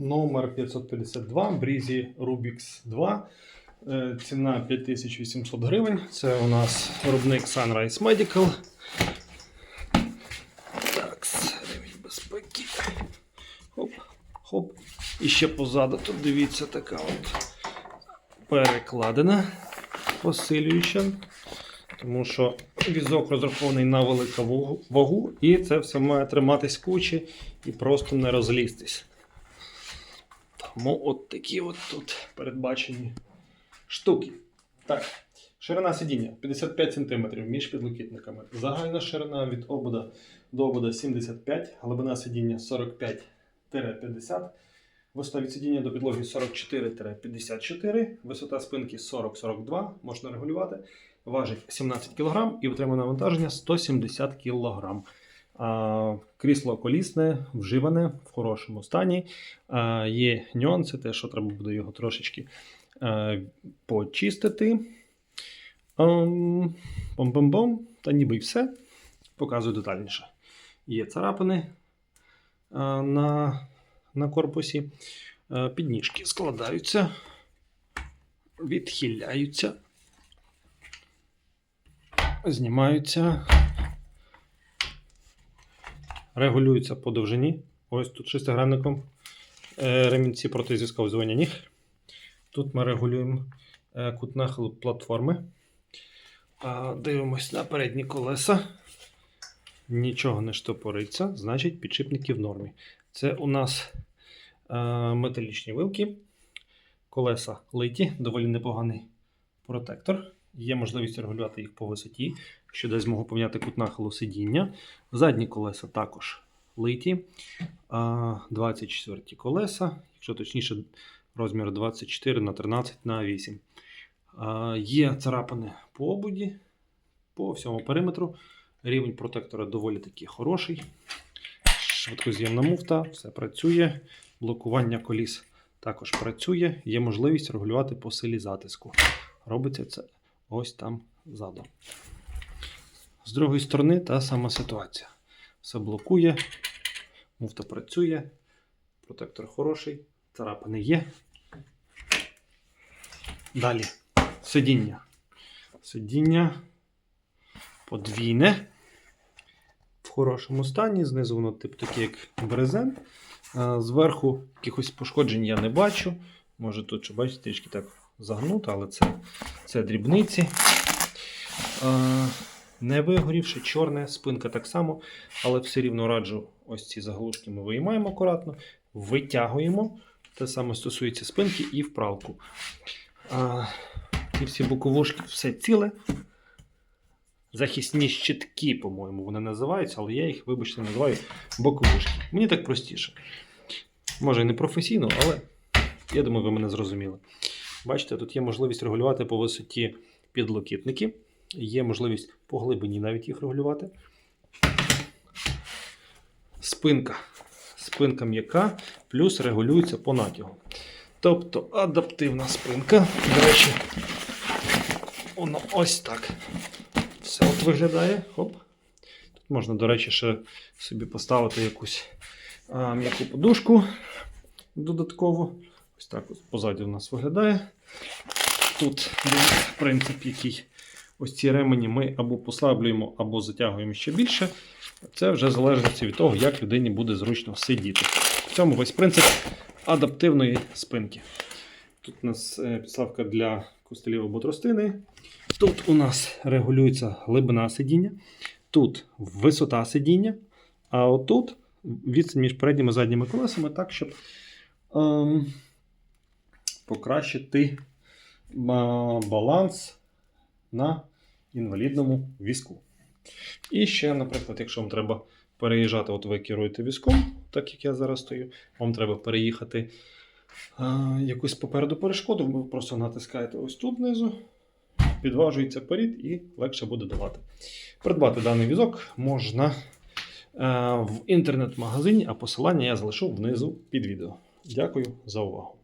номер 552 Брізі Rubix 2. Е, Ціна 5800 гривень. Це у нас виробник Sunrise Medical. Так, ремінь безпеки. Хоп, хоп. І ще позаду тут дивіться така от перекладина посилююча. Тому що візок розрахований на велику вагу, і це все має триматись кучі і просто не розлізтись. Тому от такі от тут передбачені штуки. Так, ширина сидіння 55 см між підлокітниками. Загальна ширина від обода до обода 75, глибина сидіння 45-50, висота від сидіння до підлоги 44-54, висота спинки 40-42, можна регулювати. Важить 17 кг і отримане навантаження 170 кг. Крісло колісне, вживане в хорошому стані. Є нюанси, те, що треба буде його трошечки е, почистити. Бом-бом-бом. Та ніби й все. Показую детальніше. Є царапини на, на корпусі. Е, Підніжки складаються, відхиляються, знімаються, регулюються по довжині. Ось тут шестигранником е, ремінці протизісковзування ніг. Тут ми регулюємо е, кут нахилу платформи. Дивимось на передні колеса. Нічого не штопориться, значить підшипники в нормі. Це у нас е, металічні вилки, колеса литі, доволі непоганий протектор. Є можливість регулювати їх по висоті, що дасть змогу поміняти кут нахилу сидіння. Задні колеса також литі. А, 24 колеса, якщо точніше, розмір 24 на 13 на 8. Є царапини по ободі, по всьому периметру. Рівень протектора доволі таки хороший. Швидкоз'ємна муфта, все працює. Блокування коліс також працює. Є можливість регулювати по силі затиску. Робиться це ось там ззаду. З другої сторони та сама ситуація. Все блокує, муфта працює, протектор хороший, царапини є. Далі сидіння. Сидіння подвійне. В хорошому стані. Знизу воно тип таке, як брезент. Зверху якихось пошкоджень я не бачу. Може тут, що бачите, трішки так загнуто, але це, це дрібниці. Не вигорівши, чорне, спинка так само, але все рівно раджу ось ці заглушки ми виймаємо акуратно, витягуємо. Те саме стосується спинки і вправку. А, ці всі боковушки все ціле. Захисні щитки, по-моєму, вони називаються, але я їх, вибачте, називаю боковушки. Мені так простіше. Може і не професійно, але я думаю, ви мене зрозуміли. Бачите, тут є можливість регулювати по висоті підлокітники, є можливість по глибині навіть їх регулювати. Спинка. Спинка м'яка, плюс регулюється по натягу. Тобто адаптивна спинка. До речі, воно ось так. Все от виглядає. Хоп. Тут можна, до речі, ще собі поставити якусь м'яку подушку додатково. Ось так ось позаді у нас виглядає. Тут принцип, який ось ці ремені ми або послаблюємо, або затягуємо ще більше. Це вже залежить від того, як людині буде зручно сидіти. В цьому весь принцип адаптивної спинки. Тут у нас е, підставка для костелів або тростини. Тут у нас регулюється глибина сидіння, тут висота сидіння, а отут відстань між передніми і задніми колесами, так, щоб ем, покращити баланс на інвалідному візку. І ще, наприклад, якщо вам треба переїжджати, от ви керуєте візком, так як я зараз стою, вам треба переїхати а, якусь попереду перешкоду, ви просто натискаєте ось тут внизу, підважується перед і легше буде давати. Придбати даний візок можна е, в інтернет-магазині, а посилання я залишу внизу під відео. Дякую за увагу.